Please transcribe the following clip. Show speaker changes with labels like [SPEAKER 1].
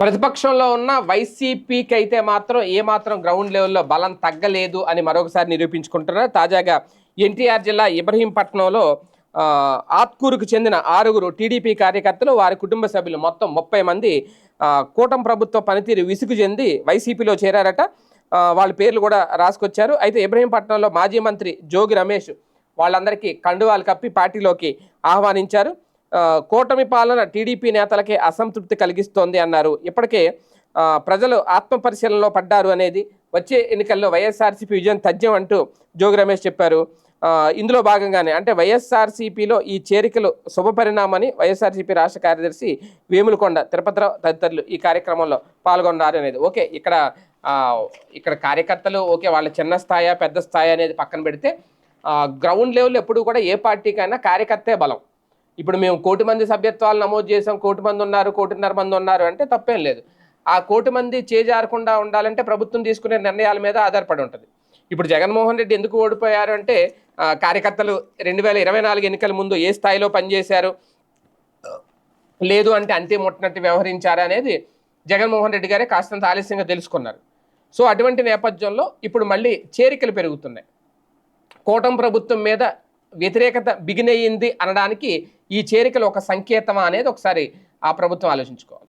[SPEAKER 1] ప్రతిపక్షంలో ఉన్న వైసీపీకి అయితే మాత్రం ఏ మాత్రం గ్రౌండ్ లెవెల్లో బలం తగ్గలేదు అని మరొకసారి నిరూపించుకుంటున్నారు. తాజాగా ఎన్టీఆర్ జిల్లా ఇబ్రహీంపట్నంలో ఆత్కూరుకు చెందిన ఆరుగురు టీడీపీ కార్యకర్తలు వారి కుటుంబ సభ్యులు మొత్తం ముప్పై మంది ఆ, కూటమి ప్రభుత్వ పనితీరు విసుగు చెంది వైసీపీలో చేరారట. వాళ్ళ పేర్లు కూడా రాసుకొచ్చారు. అయితే ఇబ్రహీంపట్నంలో మాజీ మంత్రి జోగి రమేష్ వాళ్ళందరికీ కండువాలు కప్పి పార్టీలోకి ఆహ్వానించారు. కూటమి పాలన టీడీపీ నేతలకే అసంతృప్తి కలిగిస్తోంది అన్నారు. ఇప్పటికే ప్రజలు ఆత్మ పరిశీలనలో పడ్డారు అనేది వచ్చే ఎన్నికల్లో వైఎస్ఆర్సీపీ విజయం తథ్యం అంటూ జోగి రమేష్ చెప్పారు. ఇందులో భాగంగానే అంటే వైఎస్ఆర్సీపీలో ఈ చేరికలు శుభపరిణామని వైఎస్ఆర్సీపీ రాష్ట్ర కార్యదర్శి వేములకొండ తిరుపతిరావు తదితరులు ఈ కార్యక్రమంలో పాల్గొన్నారు అనేది. ఓకే ఇక్కడ ఇక్కడ కార్యకర్తలు ఓకే వాళ్ళ చిన్న స్థాయి పెద్ద స్థాయి అనేది పక్కన పెడితే గ్రౌండ్ లెవెల్ ఎప్పుడు కూడా ఏ పార్టీకైనా కార్యకర్తే బలం. ఇప్పుడు మేము కోటి మంది సభ్యత్వాలు నమోదు చేసాం కోటి మంది ఉన్నారు కోటిన్నర మంది ఉన్నారు అంటే తప్పేం లేదు. ఆ కోటి మంది చేజారకుండా ఉండాలంటే ప్రభుత్వం తీసుకునే నిర్ణయాల మీద ఆధారపడి ఉంటుంది. ఇప్పుడు జగన్మోహన్ రెడ్డి ఎందుకు ఓడిపోయారు అంటే కార్యకర్తలు రెండు వేల ఇరవై నాలుగు ఎన్నికల ముందు ఏ స్థాయిలో పనిచేశారు లేదు అంటే అంతే ముట్టినట్టు వ్యవహరించారు అనేది జగన్మోహన్ రెడ్డి గారే కాస్తంత ఆలస్యంగా తెలుసుకున్నారు. సో అటువంటి నేపథ్యంలో ఇప్పుడు మళ్ళీ చేరికలు పెరుగుతున్నాయి. కూటమి ప్రభుత్వం మీద వ్యతిరేకత బిగినయ్యింది అనడానికి ఈ చేరికలు ఒక సంకేతమా అనేది ఒకసారి ఆ ప్రభుత్వం ఆలోచించుకోవాలి.